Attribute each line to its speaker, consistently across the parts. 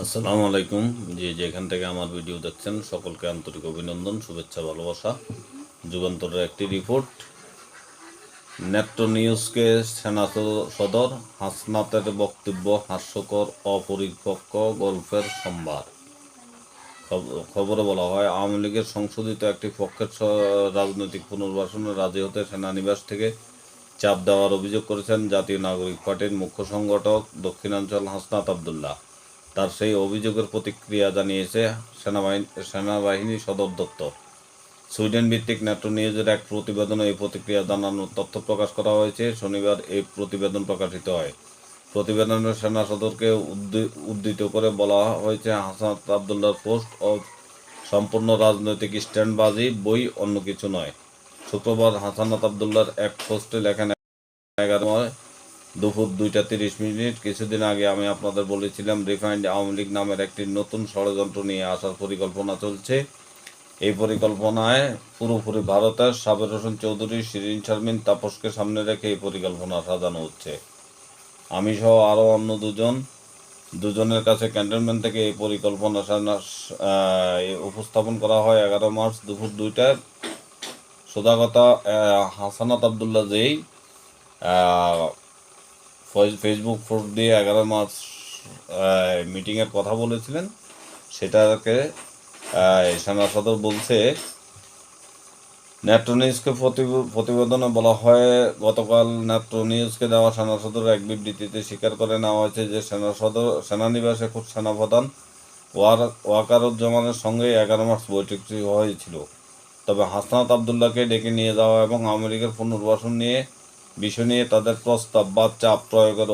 Speaker 1: আসসালামু আলাইকুম। যে যেখান থেকে আমার ভিডিও দেখছেন, সকলকে আন্তরিক অভিনন্দন, শুভেচ্ছা, ভালোবাসা। যুগান্তরের একটি রিপোর্ট নেট্রো নিউজকে সেনা সদর, হাসনাতের বক্তব্য হাস্যকর, অপরিপক্ক গল্পের সম্ভার। খব- খবরে বলা হয়, আওয়ামী লীগের সংশোধিত একটি পক্ষের রাজনৈতিক পুনর্বাসনে রাজি হতে সেনানিবাস থেকে চাপ দেওয়ার অভিযোগ করেছেন জাতীয় নাগরিক পার্টির মুখ্য সংগঠক দক্ষিণাঞ্চল হাসনাত আবদুল্লাহ। তার সেই অভিযোগের প্রতিক্রিয়া জানিয়েছে সেনাবাহিনী সেনাবাহিনী সদর দপ্তর। সুইডেন ভিত্তিক ন্যাটো নিউজের এক প্রতিবেদনে এই প্রতিক্রিয়া জানানোর তথ্য প্রকাশ করা হয়েছে। শনিবার এই প্রতিবেদন প্রকাশিত হয়। প্রতিবেদনে সেনা সদরকে উদ্ধি- উদ্ধৃত করে বলা হয়েছে, হাসান আবদুল্লাহর পোস্ট ও সম্পূর্ণ রাজনৈতিক স্ট্যান্ডবাজি, বই, অন্য কিছু নয়। শুক্রবার হাসানাত আবদুল্লাহর এক পোস্টে লেখেন, এগারো দুপুর দুইটা তিরিশ মিনিট। কিছুদিন আগে আমি আপনাদের বলেছিলাম রিফাইন্ড আওয়ামী লীগ নামের একটি নতুন ষড়যন্ত্র নিয়ে আসার পরিকল্পনা চলছে। এই পরিকল্পনায় পুরোপুরি ভারতের সাবের হোসেন চৌধুরী শিরিন শারমিন তাপসকে সামনে রেখে এই পরিকল্পনা সাজানো হচ্ছে। আমি সহ আরও অন্য দুজন দুজনের কাছে ক্যান্টনমেন্ট থেকে এই পরিকল্পনা উপস্থাপন করা হয় এগারো মার্চ দুপুর কথা আহ, হাসানাত আবদুল্লাহ যেই ফেসবুক পোস্ট দিয়ে এগারো মার্চ মিটিংয়ের কথা বলেছিলেন। সেটাকে সেনা সদর বলছে ন্যাটো নিউজকে প্রতি- প্রতিবেদনে বলা হয়, গতকাল ন্যাটো নিউজকে দেওয়া সেনা সদরের এক বিবৃতিতে স্বীকার করে নেওয়া হয়েছে যে সেনা সদর সেনানিবাসে খুব সেনাপ্রধান ওয়ার ওয়াকারুজ্জামানের সঙ্গে এগারো মার্চ বৈঠকটি হয়েছিল। তবে হাসনাত আবদুল্লাহকে ডেকে নিয়ে যাওয়া এবং আমেরিকার পুনর্বাসন নিয়ে বিষয় নিয়ে তাদের প্রস্তাব বা চাপ প্রয়োগের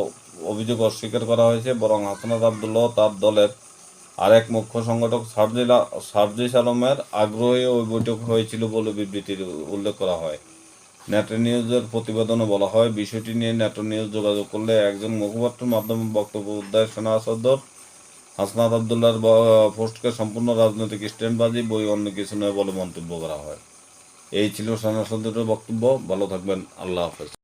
Speaker 1: অভিযোগ অস্বীকার করা হয়েছে। বরং হাসনাত আবদুল্লাহ তার দলের আরেক মুখ্য সংগঠক সার্জিল, সার্জিস আলমের আগ্রহে ওই বৈঠক হয়েছিল বলে বিবৃতির উল্লেখ করা হয়। ন্যাটো নিউজের প্রতিবেদনে বলা হয়, বিষয়টি নিয়ে ন্যাটো নিউজ যোগাযোগ করলে একজন মুখপাত্রের মাধ্যমে বক্তব্য দেয় সেনা সদর হাসনাত আবদুল্লাহর পোস্টকে সম্পূর্ণ রাজনৈতিক স্ট্যান্ডবাজি, বই অন্য কিছু নয় বলে মন্তব্য করা হয়। এই ছিল সেনা সদরের বক্তব্য। ভালো থাকবেন। আল্লাহ হাফেজ।